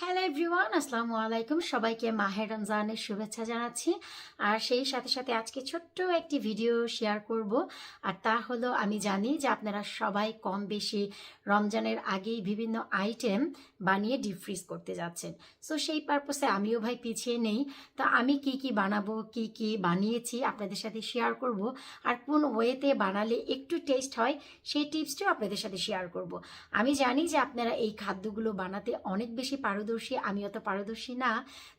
Hello everyone আসসালামু আলাইকুম সবাইকে মাহের রমজানের শুভেচ্ছা জানাচ্ছি। আর সেই সাথে সাথে আজকে ছোট্ট একটি ভিডিও শেয়ার করব। আর তা হলো, আমি জানি যে আপনারা সবাই কম বেশি রমজানের আগেই বিভিন্ন আইটেম বানিয়ে ডিপ ফ্রিজ করতে যাচ্ছেন। সো সেই পারপসে আমিও ভাই পিছিয়ে নেই। তো আমি কি কি বানাবো, কি কি বানিয়েছি আপনাদের সাথে শেয়ার করব। আর কোন ওয়েতে বানালে একটু টেস্ট হয়, সেই টিপসটাও আপনাদের সাথে শেয়ার করব। আমি জানি যে আপনারা এই খাদ্যগুলো বানাতে অনেক বেশি পারদর্শী আমি অত পারদর্শী না।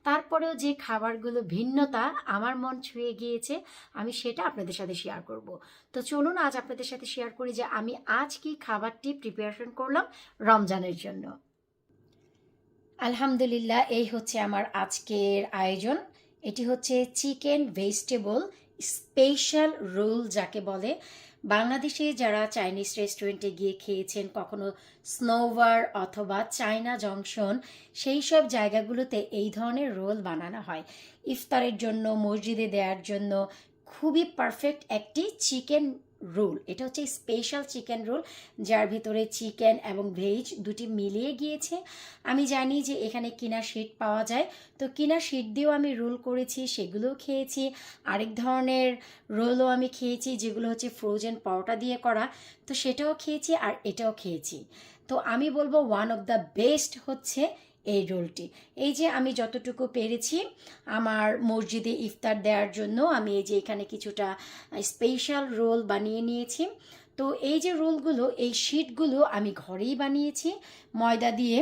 তারপরেও যে খাবারগুলো ভিন্নতা আমার মন ছুঁয়ে গিয়েছে, আমি সেটা আপনাদের সাথে শেয়ার করব। তো চলুন আজ আপনাদের সাথে শেয়ার করি যে আমি আজ কি খাবারটি প্রিপারেশন করলাম রমজানের জন্য। আলহামদুলিল্লাহ, এই হচ্ছে আমার আজকের আয়োজন। এটি হচ্ছে চিকেন ভেজিটেবল স্পেশাল রোল যাকে বলে, বাংলাদেশে যারা চাইনিজ রেস্টুরেন্টে গিয়ে খেয়েছেন, কখনো স্নোভার অথবা চায়না জংশন সেই সব জায়গাগুলোতে এই ধরনের রোল বানানো হয়। ইফতারের জন্য, মসজিদে দেওয়ার জন্য খুবই পারফেক্ট একটি চিকেন রোল। এটা হচ্ছে স্পেশাল চিকেন রোল যার ভিতরে চিকেন এবং ভেজ দুটি মিলিয়ে গিয়েছে। আমি জানি যে এখানে কিনা শিট পাওয়া যায়। তো কিনা শিট দিয়েও আমি রোল করেছি, সেগুলোও খেয়েছি। আরেক ধরনের রোলও আমি খেয়েছি, যেগুলো হচ্ছে ফ্রোজেন পরোটা দিয়ে করা। তো সেটাও খেয়েছি আর এটাও খেয়েছি। তো আমি বলব ওয়ান অফ দ্য বেস্ট হচ্ছে এই রোলটি। এই যে আমি যতটুকু পেরেছি আমার মসজিদে ইফতার দেওয়ার জন্য, আমি এই যে এখানে কিছুটা স্পেশাল রোল বানিয়ে নিয়েছি। তো এই যে রোলগুলো, এই শিটগুলো আমি ঘরেই বানিয়েছি। ময়দা দিয়ে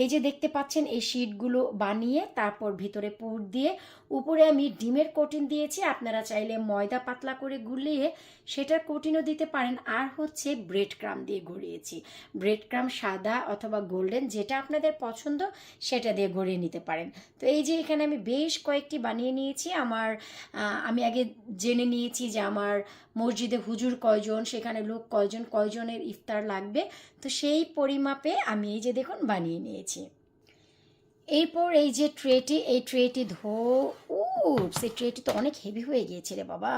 এই যে দেখতে পাচ্ছেন, এই শিটগুলো বানিয়ে তারপর ভিতরে পুর দিয়ে উপরে আমি ডিমের কোটিন দিয়েছি। আপনারা চাইলে ময়দা পাতলা করে গুলিয়ে সেটার কোটিনও দিতে পারেন। আর হচ্ছে ব্রেড ক্রাম দিয়ে গড়িয়েছি ব্রেড ক্রাম সাদা অথবা গোল্ডেন, যেটা আপনাদের পছন্দ, সেটা দিয়ে গড়িয়ে নিতে পারেন। তো এই যে এখানে আমি বেশ কয়েকটি বানিয়ে নিয়েছি। আমার আমি আগে জেনে নিয়েছি যে আমার মসজিদে হুজুর কয়জন, সেখানে লোক কয়জন কয়জনের ইফতার লাগবে, তো সেই পরিমাপে আমি এই যে দেখুন বানিয়ে নিয়েছি। এরপর এই যে ট্রেটি, এই ট্রেটি ধো ও সেই ট্রেটি তো অনেক হেভি হয়ে গিয়েছে রে বাবা।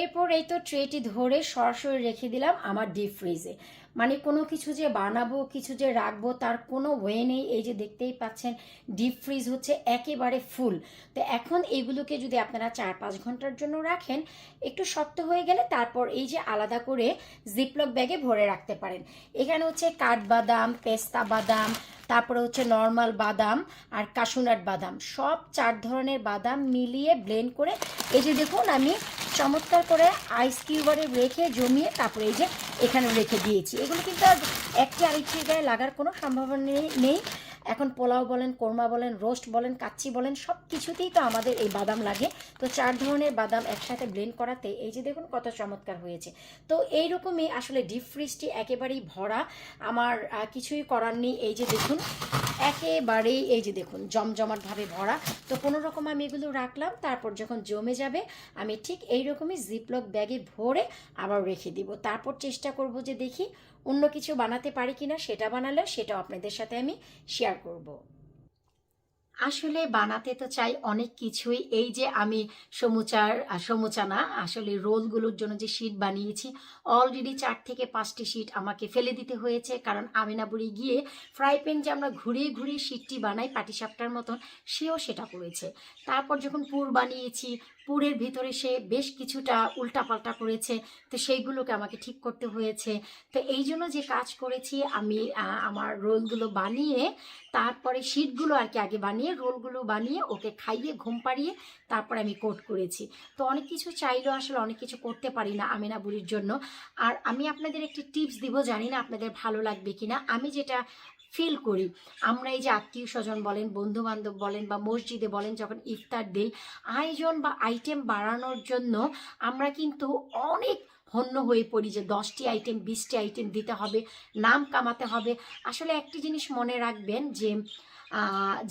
এরপর এই তো ট্রেটি ধরে সরাসরি রেখে দিলাম আমার ডিপ ফ্রিজে মানে কোনো কিছু যে বানাবো, কিছু যে রাখব তার কোনো ওয়ে নেই। এই যে দেখতেই পাচ্ছেন ডিপ ফ্রিজ হচ্ছে একেবারে ফুল তো এখন এগুলোকে যদি আপনারা চার পাঁচ ঘণ্টার জন্য রাখেন, একটু শক্ত হয়ে গেলে তারপর এই যে আলাদা করে জিপলক ব্যাগে ভরে রাখতে পারেন। এখানে হচ্ছে কাঠবাদাম, পেস্তা বাদাম, তারপরে হচ্ছে নর্মাল বাদাম আর কাশুনাট বাদাম। সব চার ধরনের বাদাম মিলিয়ে ব্লেন্ড করে, এই যে দেখুন আমি চমৎকার করে আইস কিউবারে রেখে জমিয়ে তারপরে এই যে এখানে রেখে দিয়েছি। এগুলো কিন্তু আর একটি আরেকটির গায়ে লাগার কোনো সম্ভাবনা নেই- এখন পোলাও বলেন, কোরমা বলেন, রোস্ট বলেন, কাচ্চি বলেন, সব কিছুতেই তো আমাদের এই বাদাম লাগে। তো চার ধরনের বাদাম একসাথে ব্লেন্ড করাতে এই যে দেখুন কত চমৎকার হয়েছে। তো এই এইরকমই আসলে ডিপ ফ্রিজটি একেবারেই ভরা। আমার কিছুই করার নেই। এই যে দেখুন একেবারেই এই যে দেখুন, জমজমাটভাবে ভরা। তো কোনো রকম আমি এগুলো রাখলাম, তারপর যখন জমে যাবে, আমি ঠিক এই রকমই জিপলক ব্যাগে ভরে আবার রেখে দিব। তারপর চেষ্টা করব যে দেখি অন্য কিছু বানাতে পারি কিনা, সেটা বানালে সেটাও আপনাদের সাথে আমি শেয়ার করব। আসলে বানাতে তো চাই অনেক কিছুই। এই যে আমি সমুচার সমুচানা আসলে রোলগুলোর জন্য যে শীট বানিয়েছি অলরেডি চার থেকে পাঁচটি শীট আমাকে ফেলে দিতে হয়েছে। কারণ আমিনাবুড়ি গিয়ে ফ্রাই প্যান যে আমরা ঘুরিয়ে ঘুরিয়ে শীটটি বানাই পাটিসাপটার মতন, সেও সেটা করেছে। তারপর যখন পুর বানিয়েছি পুরের ভিতরে সে বেশ কিছুটা উল্টাপাল্টা করেছে। তো সেইগুলোকে আমাকে ঠিক করতে হয়েছে। তো এই জন্য যে কাজ করেছি, আমি আমার রোলগুলো বানিয়ে, তারপরে শিটগুলো আর কি আগে বানিয়ে, রোলগুলো বানিয়ে, ওকে খাইয়ে, ঘুম পাড়িয়ে, তারপরে আমি কোট করেছি। তো অনেক কিছু চাইলেও আসলে অনেক কিছু করতে পারি না আমিনা বুড়ির জন্য। আর আমি আপনাদের একটি টিপস দিব, জানি না আপনাদের ভালো লাগবে কিনা। আমি যেটা ফিল করি। আমরা এই যে আত্মীয় স্বজন বলেন বন্ধু বান্ধব বলেন বা মসজিদে বলেন, যখন ইফতার দিই, আয়োজন বা আইটেম বাড়ানোর জন্য আমরা কিন্তু অনেক হন্য হয়ে পড়ি যে দশটি আইটেম বিশটি আইটেম দিতে হবে, নাম কামাতে হবে। আসলে একটি জিনিস মনে রাখবেন যে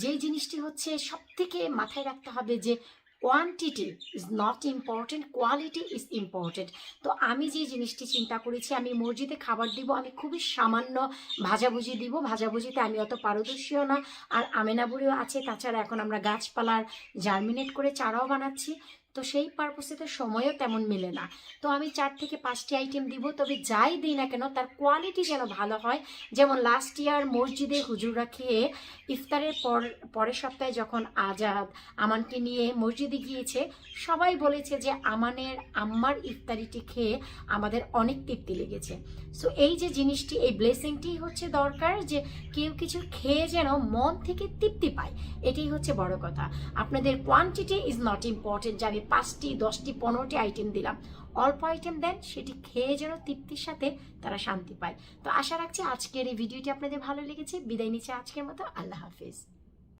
যেই জিনিসটি হচ্ছে সব থেকে মাথায় রাখতে হবে যে quantity is not important quality is important তো আমি যে জিনিসটি চিন্তা করেছি, আমি মসজিদে খাবার দিব, আমি খুবই সামান্য ভাজাভুজি দিব। ভাজাভুজিতে আমি অত পারদর্শীও না, আর আমেনাবুড়িও আছে। তাছাড়া এখন আমরা গাছপালার জার্মিনেট করে চারাও বানাচ্ছি। তো সেই পারপোসে তো সময়ও তেমন মেলে না। তো আমি চার থেকে পাঁচটি আইটেম দিব, তবে যাই দিই না কেন তার কোয়ালিটি যেন ভালো হয়। যেমন লাস্ট ইয়ার মসজিদে হুজুররা খেয়ে ইফতারের পর, পরের সপ্তাহে যখন আজাদ আমানকে নিয়ে মসজিদে গিয়েছে, সবাই বলেছে যে আমানের আম্মার ইফতারিটি খেয়ে আমাদের অনেক তৃপ্তি লেগেছে। সো এই যে জিনিসটি, এই ব্লেসিংটি হচ্ছে দরকার যে কেউ কিছু খেয়ে যেন মন থেকে তৃপ্তি পায়। এটাই হচ্ছে বড় কথা। আপনাদের কোয়ান্টিটি ইজ নট ইম্পর্টেন্ট যে আমি পাঁচটি, দশটি, পনেরোটি আইটেম দিলাম। অল্প আইটেম দেন, সেটি খেয়ে যেন তৃপ্তির সাথে তারা শান্তি পায়। তো আশা রাখছি আজকের এই ভিডিওটি আপনাদের ভালো লেগেছে। বিদায় নিচ্ছে আজকের মতো। আল্লাহ হাফিজ।